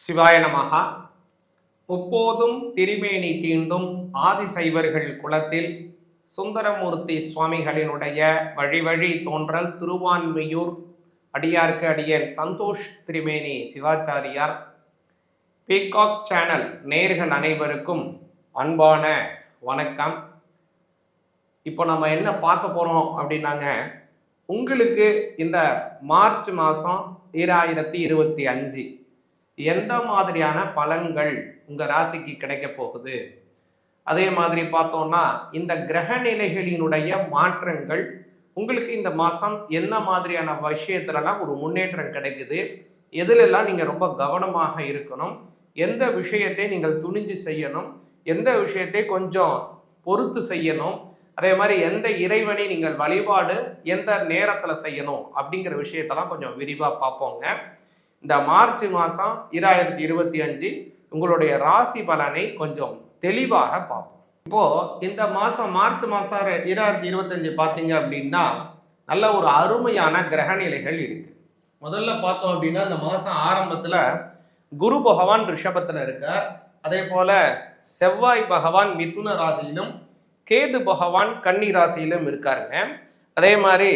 சிவாய நமகா முப்போதும் திருமேனி தீண்டும் ஆதிசைவர்கள் குலத்தில் சுந்தரமூர்த்தி சுவாமிகளினுடைய வழி வழி தோன்றல் திருவான்மையூர் அடியார்க்கு அடியன் சந்தோஷ் திரிமேனி சிவாச்சாரியார். பீகாக் சேனல் நேர்கள் அனைவருக்கும் அன்பான வணக்கம். இப்போ நம்ம என்ன பார்க்க போகிறோம் அப்படின்னாங்க உங்களுக்கு இந்த மார்ச் மாதம் ஈராயிரத்தி இருபத்தி அஞ்சு. எந்த மாதிரியான பலன்கள் உங்கள் ராசிக்கு கிடைக்க போகுது? அதே மாதிரி பார்த்தோம்னா இந்த கிரக நிலைகளினுடைய மாற்றங்கள் உங்களுக்கு இந்த மாதம் என்ன மாதிரியான விஷயத்துலலாம் ஒரு முன்னேற்றம் கிடைக்குது? எதுலெல்லாம் நீங்கள் ரொம்ப கவனமாக இருக்கணும்? எந்த விஷயத்தை நீங்கள் துணிஞ்சு செய்யணும்? எந்த விஷயத்தை கொஞ்சம் பொறுத்து செய்யணும்? அதே மாதிரி எந்த இறைவனை நீங்கள் வழிபாடு எந்த நேரத்தில் செய்யணும்? அப்படிங்கிற விஷயத்தெல்லாம் கொஞ்சம் விரிவாக பார்ப்போங்க. இந்த மார்ச் மாதம் இராயிரத்தி இருபத்தி அஞ்சு உங்களுடைய ராசி பலனை கொஞ்சம் தெளிவாக பார்ப்போம். இப்போ இந்த மாதம் மார்ச் மாதம் இராயிரத்தி இருபத்தஞ்சு பார்த்தீங்க அப்படின்னா நல்ல ஒரு அருமையான கிரக நிலைகள் இருக்கு. முதல்ல பார்த்தோம் அப்படின்னா இந்த மாதம் ஆரம்பத்தில் குரு பகவான் ரிஷபத்தில் இருக்கார். அதே போல செவ்வாய் பகவான் மிதுன ராசியிலும் கேது பகவான் கன்னி ராசியிலும் இருக்காருங்க. அதே மாதிரி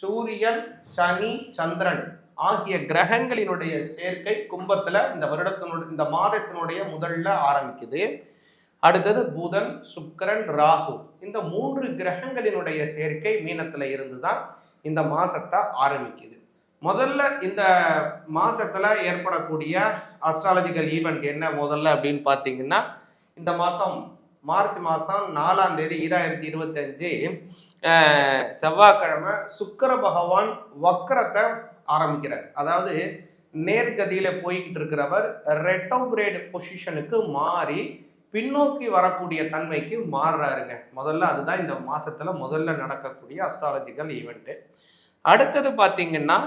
சூரியன் சனி சந்திரன் ஆகிய கிரகங்களினுடைய சேர்க்கை கும்பத்துல இந்த வருடத்தினுடைய இந்த மாதத்தினுடைய முதல்ல ஆரம்பிக்குது. அடுத்தது புதன் சுக்கிரன் ராகு. இந்த மூன்று கிரகங்களினுடைய சேர்க்கை மீனத்துல இருந்து தான் இந்த மாசத்தை ஆரம்பிக்குது. முதல்ல இந்த மாசத்துல ஏற்படக்கூடிய அஸ்ட்ராலஜிக்கல் ஈவெண்ட் என்ன முதல்ல அப்படின்னு பார்த்தீங்கன்னா இந்த மாசம் மார்ச் மாதம் நாலாம் தேதி ஈராயிரத்தி இருபத்தஞ்சு செவ்வாய்க்கிழமை சுக்கர பகவான் வக்கரத்தை ஆரம்பிக்கிறார். அதாவது நேர்கதியில் போய்கிட்டு இருக்கிறவர் ரெட்டோகிரேட் பொசிஷனுக்கு மாறி பின்னோக்கி வரக்கூடிய தன்மைக்கு மாறுறாருங்க. முதல்ல அதுதான் இந்த மாதத்தில் முதல்ல நடக்கக்கூடிய அஸ்ட்ராலஜிக்கல் ஈவெண்ட்டு அடுத்தது பார்த்தீங்கன்னா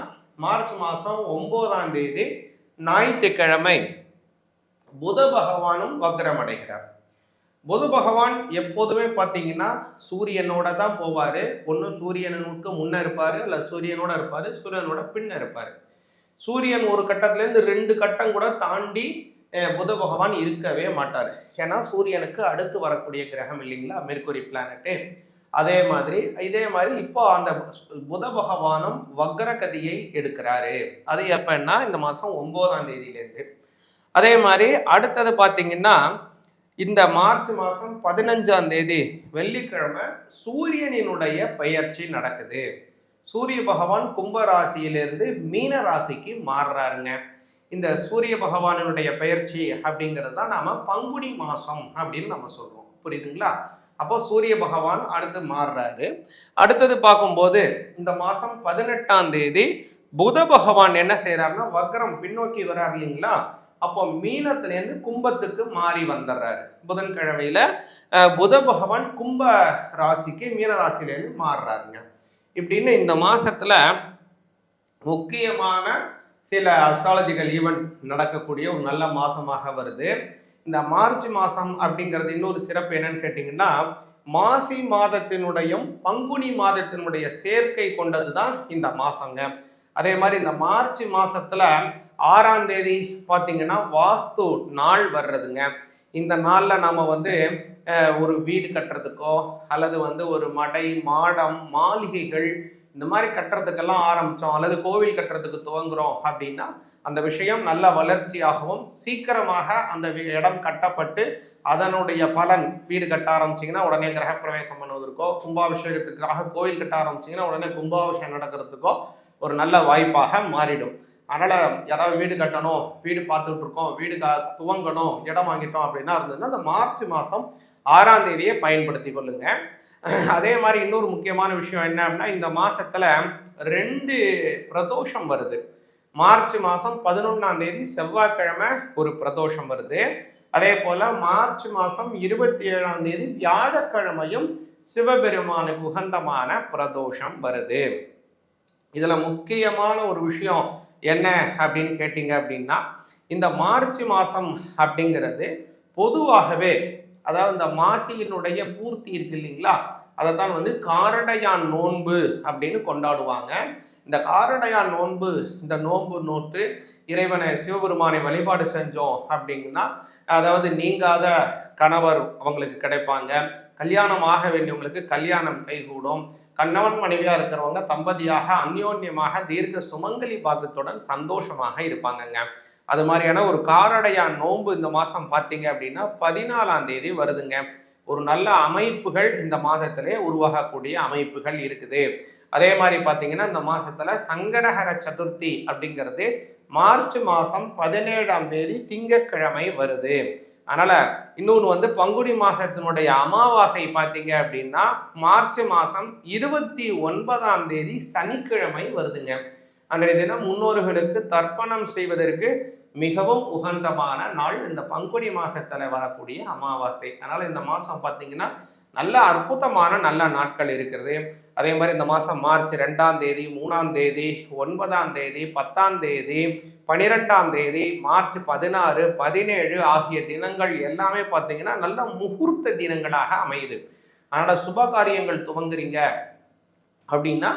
மார்ச் மாதம் ஒம்போதாம் தேதி ஞாயிற்றுக்கிழமை. புத பகவானும் வக்ரம் அடைகிறார். புது பகவான் எப்போதுமே பார்த்தீங்கன்னா சூரியனோட தான் போவார். ஒன்று சூரியனுக்கு முன்ன இருப்பார் இல்லை சூரியனோட இருப்பார் சூரியனோட பின்ன இருப்பார். சூரியன் ஒரு கட்டத்துலேருந்து ரெண்டு கட்டம் கூட தாண்டி புத பகவான் இருக்கவே மாட்டார். ஏன்னா சூரியனுக்கு அடுத்து வரக்கூடிய கிரகம் இல்லைங்களா? Mercury planet. அதே மாதிரி இதே மாதிரி இப்போ அந்த புத பகவானும் வக்ரகதியை எடுக்கிறாரு. அது எப்பன்னா இந்த மாதம் ஒன்பதாம் தேதியிலேருந்து. அதே மாதிரி அடுத்தது பார்த்தீங்கன்னா இந்த மார்ச் மாதம் பதினஞ்சாம் தேதி வெள்ளிக்கிழமை சூரியனினுடைய பெயர்ச்சி நடக்குது. சூரிய பகவான் கும்ப ராசியிலிருந்து மீன ராசிக்கு மாறுறாருங்க. இந்த சூரிய பகவானினுடைய பெயர்ச்சி அப்படிங்கிறது தான் நாம் பங்குனி மாதம் அப்படின்னு நம்ம சொல்கிறோம் புரியுதுங்களா? அப்போ சூரிய பகவான் அடுத்து மாறுறாரு. அடுத்தது பார்க்கும்போது இந்த மாதம் பதினெட்டாம் தேதி புத பகவான் என்ன செய்கிறாருன்னா வக்ரம் பின்னோக்கி வர்றாரு இல்லைங்களா? அப்போ மீனத்திலேருந்து கும்பத்துக்கு மாறி வந்துடுறாரு புதன்கிழமையில புத பகவான் கும்ப ராசிக்கு மீன ராசிலேருந்து மாறுறாருங்க. இப்படின்னு இந்த மாசத்துல முக்கியமான சில அஸ்ட்ராலஜிக்கல் ஈவெண்ட் நடக்கக்கூடிய ஒரு நல்ல மாசமாக வருது. இந்த மார்ச் மாசம் அப்படிங்கிறது இன்னொரு சிறப்பு என்னன்னு கேட்டிங்கன்னா மாசி மாதத்தினுடையும் பங்குனி மாதத்தினுடைய சேர்க்கை கொண்டது தான் இந்த மாசங்க. அதே மாதிரி இந்த மார்ச் மாசத்துல ஆறாம் தேதி பார்த்தீங்கன்னா வாஸ்து நாள் வர்றதுங்க. இந்த நாளில் நம்ம வந்து ஒரு வீடு கட்டுறதுக்கோ அல்லது வந்து ஒரு மடை மாடம் மாளிகைகள் இந்த மாதிரி கட்டுறதுக்கெல்லாம் ஆரம்பித்தோம் அல்லது கோவில் கட்டுறதுக்கு துவங்குறோம் அப்படின்னா அந்த விஷயம் நல்ல வளர்ச்சியாகவும் சீக்கிரமாக அந்த இடம் கட்டப்பட்டு அதனுடைய பலன் வீடு கட்ட ஆரம்பிச்சிங்கன்னா உடனே கிரகப்பிரவேசம் பண்ணுவதற்கோ கும்பாபிஷேகத்துக்காக கோவில் கட்ட ஆரம்பிச்சிங்கன்னா உடனே கும்பாபிஷேகம் நடக்கிறதுக்கோ ஒரு நல்ல வாய்ப்பாக மாறிடும். அதனால யாராவது வீடு கட்டணும் வீடு பார்த்துட்டு இருக்கோம் வீடு துவங்கணும் இடம் வாங்கிட்டோம் அப்படின்னா இருந்ததுன்னா அந்த மார்ச் மாதம் ஆறாம் தேதியை பயன்படுத்தி கொள்ளுங்க. அதே மாதிரி இன்னொரு முக்கியமான விஷயம் என்ன அப்படின்னா இந்த மாசத்துல ரெண்டு பிரதோஷம் வருது. மார்ச் மாசம் பதினொன்னாம் தேதி செவ்வாய்க்கிழமை ஒரு பிரதோஷம் வருது. அதே போல மார்ச் மாசம் இருபத்தி ஏழாம் தேதி வியாழக்கிழமையும் சிவபெருமானுக்கு உகந்தமான பிரதோஷம் வருது. இதுல முக்கியமான ஒரு விஷயம் என்ன அப்படின்னு கேட்டீங்க அப்படின்னா இந்த மார்ச் மாதம் அப்படிங்கிறது பொதுவாகவே அதாவது இந்த மாசியினுடைய பூர்த்தி இருக்கு இல்லைங்களா அதை தான் வந்து காரடையான் நோன்பு அப்படின்னு கொண்டாடுவாங்க. இந்த காரடையான் நோன்பு இந்த நோன்பு நோட்டு இறைவனை சிவபெருமானை வழிபாடு செஞ்சோம் அப்படின்னா அதாவது நீங்காத கணவர் அவங்களுக்கு கிடைப்பாங்க. கல்யாணம் ஆக வேண்டியவங்களுக்கு கல்யாணம் கைகூடும். கணவன் மனைவியாக இருக்கிறவங்க தம்பதியாக அந்யோன்யமாக தீர்க்க சுமங்கலி பாகத்துடன் சந்தோஷமாக இருப்பாங்கங்க. அது மாதிரியான ஒரு காரடையான் நோன்பு இந்த மாதம் பார்த்தீங்க அப்படின்னா பதினாலாம் தேதி வருதுங்க. ஒரு நல்ல அமைப்புகள் இந்த மாதத்திலே உருவாகக்கூடிய அமைப்புகள் இருக்குது. அதே மாதிரி பார்த்தீங்கன்னா இந்த மாதத்தில் சங்கடகர சதுர்த்தி அப்படிங்கிறது மார்ச் மாதம் பதினேழாம் தேதி திங்கட்கிழமை வருது. அதனால் இன்னொன்று வந்து பங்குனி மாதத்தினுடைய அமாவாசை பார்த்தீங்க அப்படின்னா மார்ச் மாதம் இருபத்தி ஒன்பதாம் தேதி சனிக்கிழமை வருதுங்க. அன்றைய தினம் முன்னோர்களுக்கு தர்ப்பணம் செய்வதற்கு மிகவும் உகந்தமான நாள் இந்த பங்குனி மாதத்தில் வரக்கூடிய அமாவாசை. அதனால் இந்த மாதம் பார்த்தீங்கன்னா நல்ல அற்புதமான நல்ல நாட்கள் இருக்கிறது அதே மாதிரி இந்த மாதம் மார்ச் ரெண்டாம் தேதி மூணாம் தேதி ஒன்பதாம் தேதி பத்தாம் தேதி பனிரெண்டாம் தேதி மார்ச் பதினாறு பதினேழு ஆகிய தினங்கள் எல்லாமே பார்த்தீங்கன்னா நல்ல முகூர்த்த தினங்களாக அமையுது. அதனால் சுப காரியங்கள் துவங்குறீங்க அப்படின்னா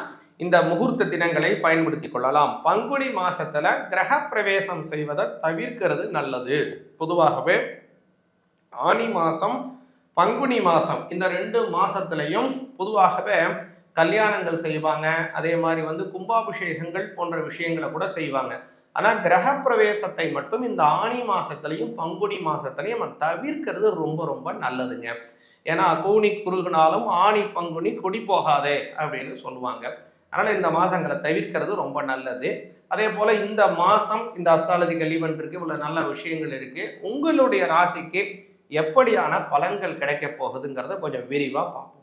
இந்த முகூர்த்த தினங்களை பயன்படுத்தி கொள்ளலாம். பங்குனி மாசத்துல கிரக பிரவேசம் செய்வதை தவிர்க்கிறது நல்லது. பொதுவாகவே ஆனி மாசம் பங்குனி மாசம் இந்த ரெண்டு மாசத்துலையும் பொதுவாகவே கல்யாணங்கள் செய்வாங்க. அதே மாதிரி வந்து கும்பாபிஷேகங்கள் போன்ற விஷயங்களை கூட செய்வாங்க. ஆனால் கிரக பிரவேசத்தை மட்டும் இந்த ஆணி மாதத்துலையும் பங்குனி மாதத்துலையும் நம்ம தவிர்க்கிறது ரொம்ப ரொம்ப நல்லதுங்க. ஏன்னா கூனி குறுகினாலும் ஆணி பங்குனி கொடி போகாதே அப்படின்னு சொல்லுவாங்க. அதனால் இந்த மாதங்களை தவிர்க்கிறது ரொம்ப நல்லது. அதே போல் இந்த மாதம் இந்த அஸ்ட்ராலஜிக்கல் ஈவெண்ட் இருக்கு இவ்வளோ நல்ல விஷயங்கள் இருக்குது உங்களுடைய ராசிக்கு எப்படியான பலன்கள் கிடைக்க போகுதுங்கிறத கொஞ்சம் விரிவாக பார்ப்போம்.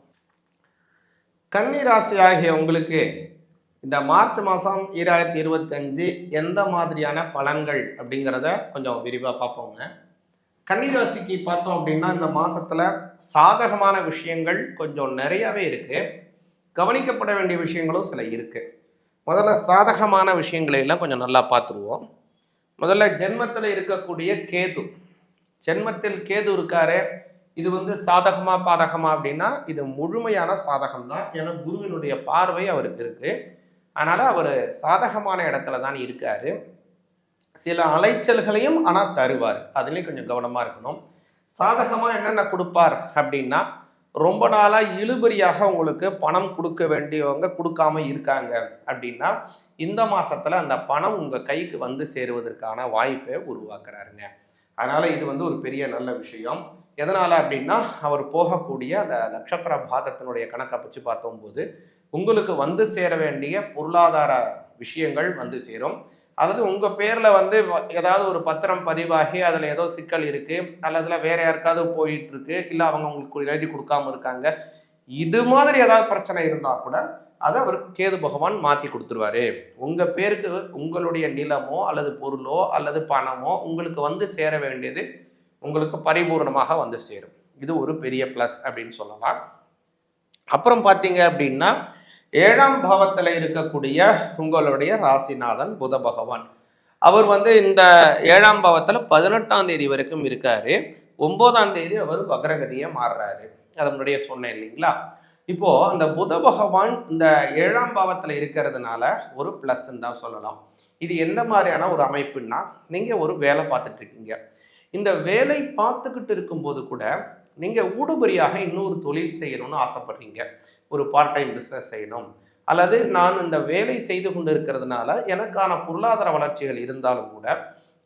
கன்னி ராசி ஆகிய உங்களுக்கு இந்த மார்ச் மாதம் ஈராயிரத்தி இருபத்தஞ்சு எந்த மாதிரியான பலன்கள் அப்படிங்கிறத கொஞ்சம் விரிவாக பார்ப்போங்க. கன்னிராசிக்கு பார்த்தோம் அப்படின்னா இந்த மாதத்தில் சாதகமான விஷயங்கள் கொஞ்சம் நிறையவே இருக்குது கவனிக்கப்பட வேண்டிய விஷயங்களும் சில இருக்குது முதல்ல சாதகமான விஷயங்களை எல்லாம் கொஞ்சம் நல்லா பார்த்துருவோம். முதல்ல ஜென்மத்தில் இருக்கக்கூடிய கேது. ஜென்மத்தில் கேது இருக்காரு. இது வந்து சாதகமா பாதகமா அப்படின்னா இது முழுமையான சாதகம் தான் ஏன்னா குருவினுடைய பார்வை அவருக்கு இருக்குது அதனால் அவர் சாதகமான இடத்துல தான் இருக்கார். சில அலைச்சல்களையும் ஆனால் தருவார். அதுலேயும் கொஞ்சம் கவனமாக இருக்கணும். சாதகமாக என்னென்ன கொடுப்பார் அப்படின்னா ரொம்ப நாளாக இழுபறியாக உங்களுக்கு பணம் கொடுக்க வேண்டியவங்க கொடுக்காம இருக்காங்க அப்படின்னா இந்த மாதத்தில் அந்த பணம் உங்கள் கைக்கு வந்து சேருவதற்கான வாய்ப்பை உருவாக்குறாருங்க. அதனால் இது வந்து ஒரு பெரிய நல்ல விஷயம். எதனால் அப்படின்னா அவர் போகக்கூடிய அந்த நட்சத்திர பாதத்தினுடைய கணக்கை வச்சு பார்த்தோம்போது உங்களுக்கு வந்து சேர வேண்டிய பொருளாதார விஷயங்கள் வந்து சேரும். அதாவது உங்கள் பேரில் வந்து ஏதாவது ஒரு பத்திரம் பதிவாகி அதில் ஏதோ சிக்கல் இருக்குது அல்லதுல வேற யாருக்காவது போயிட்டுருக்கு இல்லை அவங்க உங்களுக்கு எழுதி கொடுக்காம இருக்காங்க இது மாதிரி ஏதாவது பிரச்சனை இருந்தால் கூட அதை அவர் கேது பகவான் மாற்றி கொடுத்துருவாரு. உங்கள் பேருக்கு உங்களுடைய நிலமோ அல்லது பொருளோ அல்லது பணமோ உங்களுக்கு வந்து சேர வேண்டியது உங்களுக்கு பரிபூர்ணமாக வந்து சேரும். இது ஒரு பெரிய ப்ளஸ் அப்படின்னு சொல்லலாம். அப்புறம் பார்த்தீங்க அப்படின்னா ஏழாம் பாவத்தில் இருக்கக்கூடிய உங்களுடைய ராசிநாதன் புத பகவான். அவர் வந்து இந்த ஏழாம் பாவத்தில் பதினெட்டாம் தேதி வரைக்கும் இருக்காரு. ஒன்பதாம் தேதி அவர் வக்ரகதியை மாறுறாரு. அதை முன்னாடியே சொன்னேன் இல்லைங்களா? இப்போ அந்த புத பகவான் இந்த ஏழாம் பாவத்தில் இருக்கிறதுனால ஒரு பிளஸ்ன்னு தான் சொல்லலாம். இது என்ன மாதிரியான ஒரு அமைப்புன்னா நீங்கள் ஒரு வேலை பார்த்துட்டு இருக்கீங்க. இந்த வேலை பார்த்துக்கிட்டு இருக்கும்போது கூட நீங்கள் ஊடுபடியாக இன்னொரு தொழில் செய்யணும்னு ஆசைப்படுறீங்க. ஒரு பார்ட் டைம் பிஸ்னஸ் செய்யணும். அல்லது நான் இந்த வேலை செய்து கொண்டு இருக்கிறதுனால எனக்கான பொருளாதார வளர்ச்சிகள் இருந்தாலும் கூட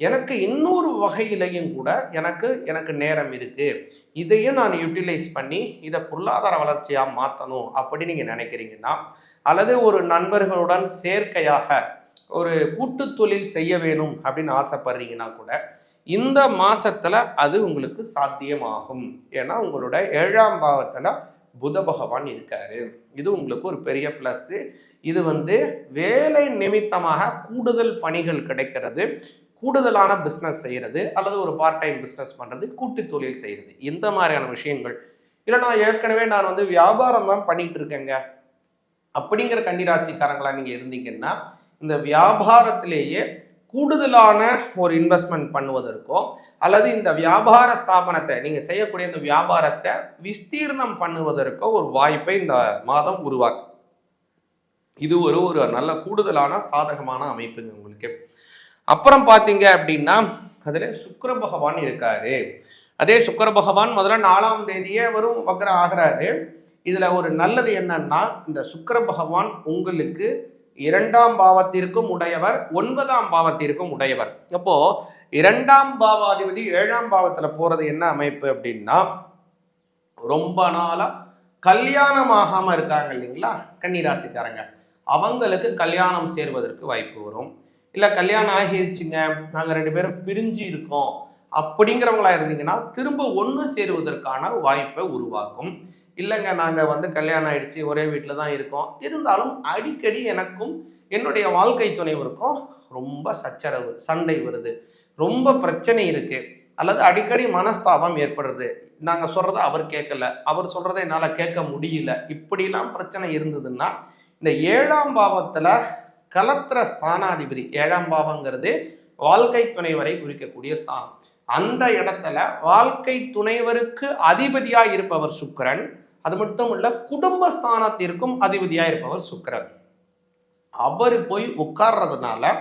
எனக்கு இன்னொரு வகையிலையும் கூட எனக்கு எனக்கு நேரம் இருக்குது இதையும் நான் யூட்டிலைஸ் பண்ணி இதை பொருளாதார வளர்ச்சியாக மாற்றணும் அப்படி நீங்கள் நினைக்கிறீங்கன்னா அல்லது ஒரு நண்பர்களுடன் சேர்க்கையாக ஒரு கூட்டு தொழில் செய்ய வேணும் அப்படின்னு ஆசைப்படுறீங்கன்னா கூட இந்த மாசத்துல அது உங்களுக்கு சாத்தியமாகும். ஏன்னா உங்களோட ஏழாம் பாவத்துல புத பகவான் இருக்காரு. இது உங்களுக்கு ஒரு பெரிய பிளஸ் இது வந்து வேலை நிமித்தமாக கூடுதல் பணிகள் கிடைக்கிறது கூடுதலான பிஸ்னஸ் செய்கிறது அல்லது ஒரு பார்ட் டைம் பிஸ்னஸ் பண்ணுறது கூட்டு தொழில் செய்கிறது இந்த மாதிரியான விஷயங்கள். இல்லை நான் ஏற்கனவே நான் வந்து வியாபாரம் தான் பண்ணிட்டு இருக்கேங்க. அப்படிங்கிற கன்னிராசிக்காரங்களா நீங்கள் இருந்தீங்கன்னா இந்த வியாபாரத்திலேயே கூடுதலான ஒரு இன்வெஸ்ட்மெண்ட் பண்ணுவதற்கோ அல்லது இந்த வியாபார ஸ்தாபனத்தை நீங்கள் செய்யக்கூடிய இந்த வியாபாரத்தை விஸ்தீர்ணம் பண்ணுவதற்கோ ஒரு வாய்ப்பை இந்த மாதம் உருவாக்கு. இது ஒரு ஒரு நல்ல கூடுதலான சாதகமான அமைப்புங்க உங்களுக்கு. அப்புறம் பார்த்தீங்க அப்படின்னா அதில் சுக்கர பகவான் இருக்காரு. அதே சுக்கர பகவான் முதல்ல நாலாம் தேதியே வரும் வக்கர ஆகிறாரு. இதில் ஒரு நல்லது என்னன்னா இந்த சுக்கர பகவான் உங்களுக்கு இரண்டாம் பாவத்திற்கும் உடையவர் ஒன்பதாம் பாவத்திற்கும் உடையவர். அப்போ இரண்டாம் பாவாதிபதி ஏழாம் பாவத்துல போறது என்ன அமைப்பு அப்படின்னா ரொம்ப நாளா கல்யாணம் ஆகாம இருக்காங்க இல்லைங்களா? கன்னிராசிக்காரங்க. அவங்களுக்கு கல்யாணம் சேர்வதற்கு வாய்ப்பு வரும். இல்ல கல்யாணம் ஆகிருச்சுங்க நாங்க ரெண்டு பேரும் பிரிஞ்சு இருக்கோம் அப்படிங்கிறவங்களா இருந்தீங்கன்னா திரும்ப ஒன்று சேருவதற்கான வாய்ப்பை உருவாக்கும். இல்லைங்க நாங்கள் வந்து கல்யாணம் ஆயிடுச்சு ஒரே வீட்டில் தான் இருக்கோம். இருந்தாலும் அடிக்கடி எனக்கும் என்னுடைய வாழ்க்கை துணைவருக்கும் ரொம்ப சச்சரவு சண்டை வருது. ரொம்ப பிரச்சனை இருக்கு. அல்லது அடிக்கடி மனஸ்தாபம் ஏற்படுறது. நாங்கள் சொல்கிறத அவர் கேட்கல. அவர் சொல்கிறத என்னால் கேட்க முடியல. இப்படிலாம் பிரச்சனை இருந்ததுன்னா இந்த ஏழாம் பாவத்தில் கலத்திர ஸ்தானாதிபதி ஏழாம் பாவங்கிறது வாழ்க்கை துணைவரை குறிக்கக்கூடிய ஸ்தானம். அந்த இடத்துல வாழ்க்கை துணைவருக்கு அதிபதியாக இருப்பவர் சுக்கரன். அது மட்டும் இல்ல குடும்பஸ்தானத்திற்கும் அதிபதியாக இருப்பவர் சுக்கரன். அவர் போய் உட்கார்றதுனால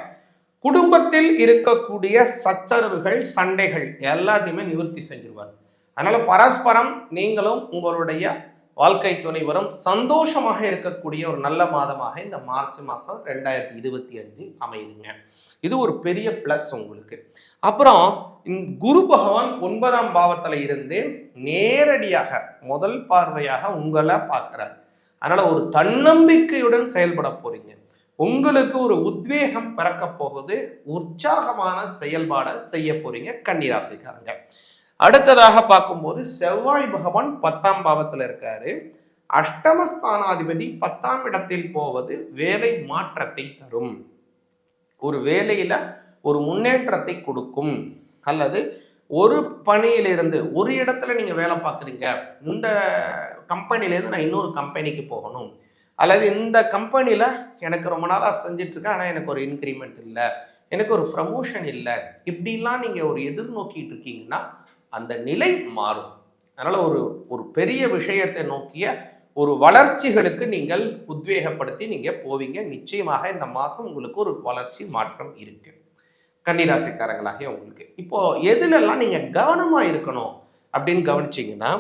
குடும்பத்தில் இருக்கக்கூடிய சச்சரவுகள் சண்டைகள் எல்லாத்தையுமே நிவர்த்தி செஞ்சிருவார். அதனால பரஸ்பரம் நீங்களும் உங்களுடைய வாழ்க்கை துணை வரும் சந்தோஷமாக இருக்கக்கூடிய ஒரு நல்ல மாதமாக இந்த மார்ச் மாதம் ரெண்டாயிரத்தி இருபத்தி அஞ்சு அமையுதுங்க. இது ஒரு பெரிய ப்ளஸ் உங்களுக்கு. அப்புறம் குரு பகவான் ஒன்பதாம் பாவத்தில் இருந்து நேரடியாக முதல் பார்வையாக உங்களை பார்க்குறார். அதனால் ஒரு தன்னம்பிக்கையுடன் செயல்பட போறீங்க. உங்களுக்கு ஒரு உத்வேகம் பிறக்க போகுது. உற்சாகமான செயல்பாடை செய்ய போறீங்க கன்னிராசிக்காரங்க. அடுத்ததாக பார்க்கும்போது செவ்வாய் பகவான் பத்தாம் பாவத்தில் இருக்காரு. அஷ்டமஸ்தானாதிபதி பத்தாம் இடத்தில் போவது வேலை மாற்றத்தை தரும். ஒரு வேலையில ஒரு முன்னேற்றத்தை கொடுக்கும். அல்லது ஒரு பணியிலிருந்து ஒரு இடத்துல நீங்க வேலை பார்க்குறீங்க. இந்த கம்பெனிலேருந்து நான் இன்னொரு கம்பெனிக்கு போகணும். அல்லது இந்த கம்பெனியில் எனக்கு ரொம்ப நாளாக செஞ்சிட்ருக்கேன் ஆனால் எனக்கு ஒரு இன்க்ரிமெண்ட் இல்லை. எனக்கு ஒரு ப்ரமோஷன் இல்லை. இப்படிலாம் நீங்கள் ஒரு எதிர்நோக்கிட்டு இருக்கீங்கன்னா அந்த நிலை மாறும். அதனால் ஒரு ஒரு பெரிய விஷயத்தை நோக்கிய ஒரு வளர்ச்சிகளுக்கு நீங்கள் உத்வேகப்படுத்தி நீங்கள் போவீங்க. நிச்சயமாக இந்த மாதம் உங்களுக்கு ஒரு வளர்ச்சி மாற்றம் இருக்கு. கன்னிராசிக்காரங்களாகிய உங்களுக்கு. இப்போ எதுலெல்லாம் நீங்கள் கவனமாக இருக்கணும் அப்படின்னு கவனிச்சிங்கன்னா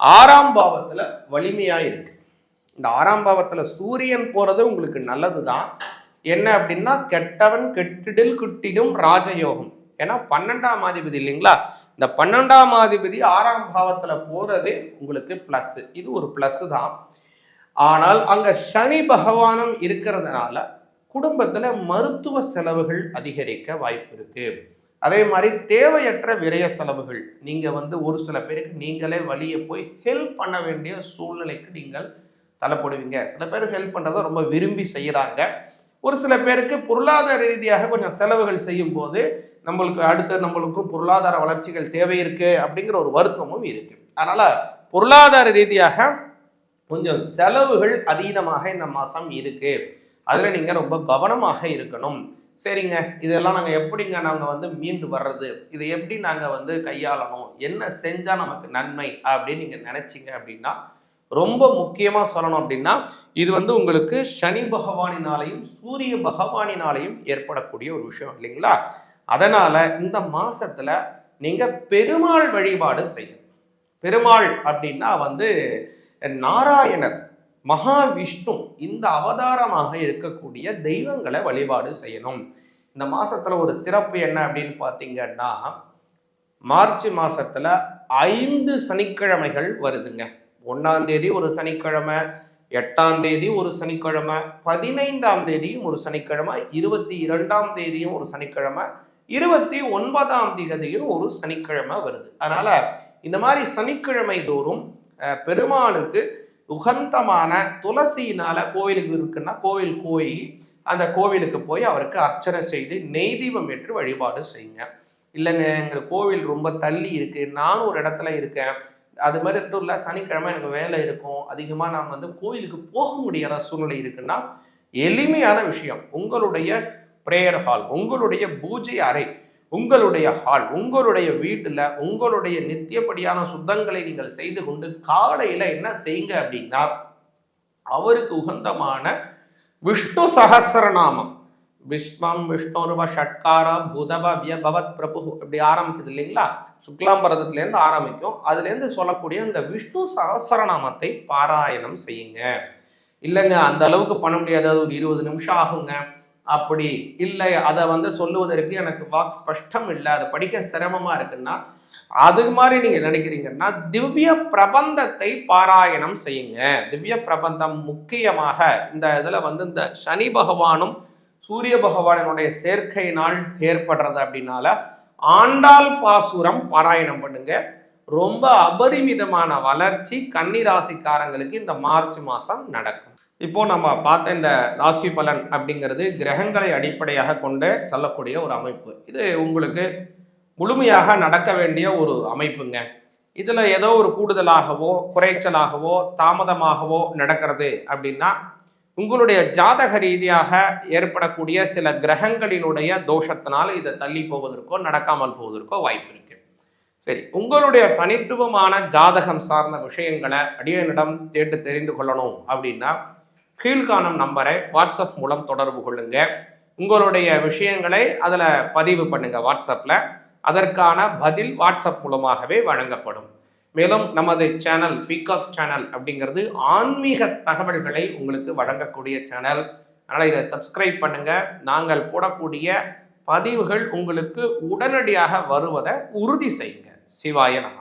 ஆறாம் பாவத்தில் வலிமையாக இருக்கு. இந்த ஆறாம் பாவத்தில் சூரியன் போகிறது உங்களுக்கு நல்லது தான் என்ன அப்படின்னா கெட்டவன் கெட்டிடில் குட்டிடும் ராஜயோகம். ஏன்னா பன்னெண்டாம் அதிபதி இல்லைங்களா? இந்த பன்னெண்டாம் அதிபதி ஆறாம் பாவத்துல போகிறது உங்களுக்கு பிளஸ் இது ஒரு பிளஸ் தான். ஆனால் அங்க சனி பகவானும் இருக்கிறதுனால குடும்பத்துல மருத்துவ செலவுகள் அதிகரிக்க வாய்ப்பு இருக்கு. அதே மாதிரி தேவையற்ற விரய செலவுகள். நீங்க வந்து ஒரு சில பேருக்கு நீங்களே வழியை போய் ஹெல்ப் பண்ண வேண்டிய சூழ்நிலைக்கு நீங்கள் தலைப்படுவீங்க சில பேர் ஹெல்ப் பண்றதை ரொம்ப விரும்பி செய்யறாங்க. ஒரு சில பேருக்கு பொருளாதார ரீதியாக கொஞ்சம் செலவுகள் செய்யும் போது நம்மளுக்கு அடுத்த நம்மளுக்கும் பொருளாதார வளர்ச்சிகள் தேவை இருக்கு அப்படிங்கிற ஒரு வருத்தமும் இருக்கு. அதனால பொருளாதார ரீதியாக கொஞ்சம் செலவுகள் அதீதமாக இந்த மாதம் இருக்கு. அதில் நீங்கள் ரொம்ப கவனமாக இருக்கணும். சரிங்க. இதெல்லாம் நாங்கள் எப்படிங்க நாங்கள் வந்து மீண்டு வர்றது? இதை எப்படி நாங்கள் வந்து கையாளணும்? என்ன செஞ்சால் நமக்கு நன்மை? அப்படின்னு நீங்கள் நினச்சிங்க அப்படின்னா ரொம்ப முக்கியமாக சொல்லணும் அப்படின்னா இது வந்து உங்களுக்கு சனி பகவானினாலையும் சூரிய பகவானினாலையும் ஏற்படக்கூடிய ஒரு விஷயம் இல்லைங்களா? அதனால இந்த மாசத்துல நீங்க பெருமாள் வழிபாடு செய்யணும். பெருமாள் அப்படின்னா வந்து நாராயணர் மகாவிஷ்ணு இந்த அவதாரமாக இருக்கக்கூடிய தெய்வங்களை வழிபாடு செய்யணும். இந்த மாசத்துல ஒரு சிறப்பு என்ன அப்படின்னு பார்த்தீங்கன்னா மார்ச் மாசத்துல ஐந்து சனிக்கிழமைகள் வருதுங்க. ஒன்னாம் தேதி ஒரு சனிக்கிழமை எட்டாம் தேதி ஒரு சனிக்கிழமை பதினைந்தாம் தேதியும் ஒரு சனிக்கிழமை இருபத்தி இரண்டாம் தேதியும் ஒரு சனிக்கிழமை இருபத்தி ஒன்பதாம் தேதியும் ஒரு சனிக்கிழமை வருது. அதனால இந்த மாதிரி சனிக்கிழமை தோறும் பெருமாளுக்கு உகந்தமான துளசியினால கோவிலுக்கு இருக்குன்னா கோவில் போய் அந்த கோவிலுக்கு போய் அவருக்கு அர்ச்சனை செய்து நெய்தீபம் ஏற்று வழிபாடு செய்யுங்க. இல்லைங்க எங்கள் கோவில் ரொம்ப தள்ளி இருக்கு நானும் ஒரு இடத்துல இருக்கேன். அது மாதிரி மட்டும் இல்லை சனிக்கிழமை எனக்கு வேலை இருக்கும். அதிகமாக நான் வந்து கோவிலுக்கு போக முடியாத சூழ்நிலை இருக்குன்னா எளிமையான விஷயம். உங்களுடைய ப்ரேயர் ஹால் உங்களுடைய பூஜை அறை உங்களுடைய ஹால் உங்களுடைய வீட்டில் உங்களுடைய நித்தியப்படியான சுத்தங்களை நீங்கள் செய்து கொண்டு காலையில் என்ன செய்யுங்க அப்படின்னா அவருக்கு உகந்தமான விஷ்ணு சகசரநாமம். விஸ்வம் விஷ்ணுருவ ஷட்கார புதவ வியபவத் பிரபு இப்படி ஆரம்பிக்குது இல்லைங்களா? சுக்லாம்பரதத்துலேருந்து ஆரம்பிக்கும். அதுலேருந்து சொல்லக்கூடிய இந்த விஷ்ணு சகசரநாமத்தை பாராயணம் செய்யுங்க. இல்லைங்க அந்த அளவுக்கு பண்ண முடியாது. ஒரு இருபது நிமிஷம் ஆகுங்க. அப்படி இல்லை அதை வந்து சொல்லுவதற்கு எனக்கு வாக் ஸ்பஷ்டம் இல்லை அதை படிக்க சிரமமா இருக்குன்னா அது மாதிரி நீங்க நினைக்கிறீங்கன்னா திவ்ய பிரபந்தத்தை பாராயணம் செய்யுங்க. திவ்ய பிரபந்தம் முக்கியமாக இந்த இதுல வந்து இந்த சனி பகவானும் சூரிய பகவானுடைய சேர்க்கையினால் ஏற்படுறது அப்படின்னால ஆண்டாள் பாசுரம் பாராயணம் பண்ணுங்க. ரொம்ப அபரிமிதமான வளர்ச்சி கன்னிராசிக்காரங்களுக்கு இந்த மார்ச் மாதம் நடக்கும். இப்போ நம்ம பார்த்த இந்த ராசி பலன் அப்படிங்கிறது கிரகங்களை அடிப்படையாக கொண்டு சொல்லக்கூடிய ஒரு அமைப்பு. இது உங்களுக்கு முழுமையாக நடக்க வேண்டிய ஒரு அமைப்புங்க. இதில் ஏதோ ஒரு கூடுதலாகவோ குறைச்சலாகவோ தாமதமாகவோ நடக்கிறது அப்படின்னா உங்களுடைய ஜாதக ரீதியாக ஏற்படக்கூடிய சில கிரகங்களினுடைய தோஷத்தினால் இதை தள்ளி போவதற்கோ நடக்காமல் போவதற்கோ வாய்ப்பு இருக்கு. சரி உங்களுடைய தனித்துவமான ஜாதகம் சார்ந்த விஷயங்களை அடியனிடம் கேட்டு தெரிந்து கொள்ளணும் அப்படின்னா கீழ்காணும் நம்பரை வாட்ஸ்அப் மூலம் தொடர்பு கொள்ளுங்க. உங்களுடைய விஷயங்களை அதில் பதிவு பண்ணுங்க வாட்ஸ்அப்பில் அதற்கான பதில் வாட்ஸ்அப் மூலமாகவே வழங்கப்படும். மேலும் நமது சேனல் பீகாக் சேனல் அப்படிங்கிறது ஆன்மீக தகவல்களை உங்களுக்கு வழங்கக்கூடிய சேனல். அதனால் இதை சப்ஸ்கிரைப் பண்ணுங்க. நாங்கள் போடக்கூடிய பதிவுகள் உங்களுக்கு உடனடியாக வருவதை உறுதி செய்யுங்க. சிவாய நம.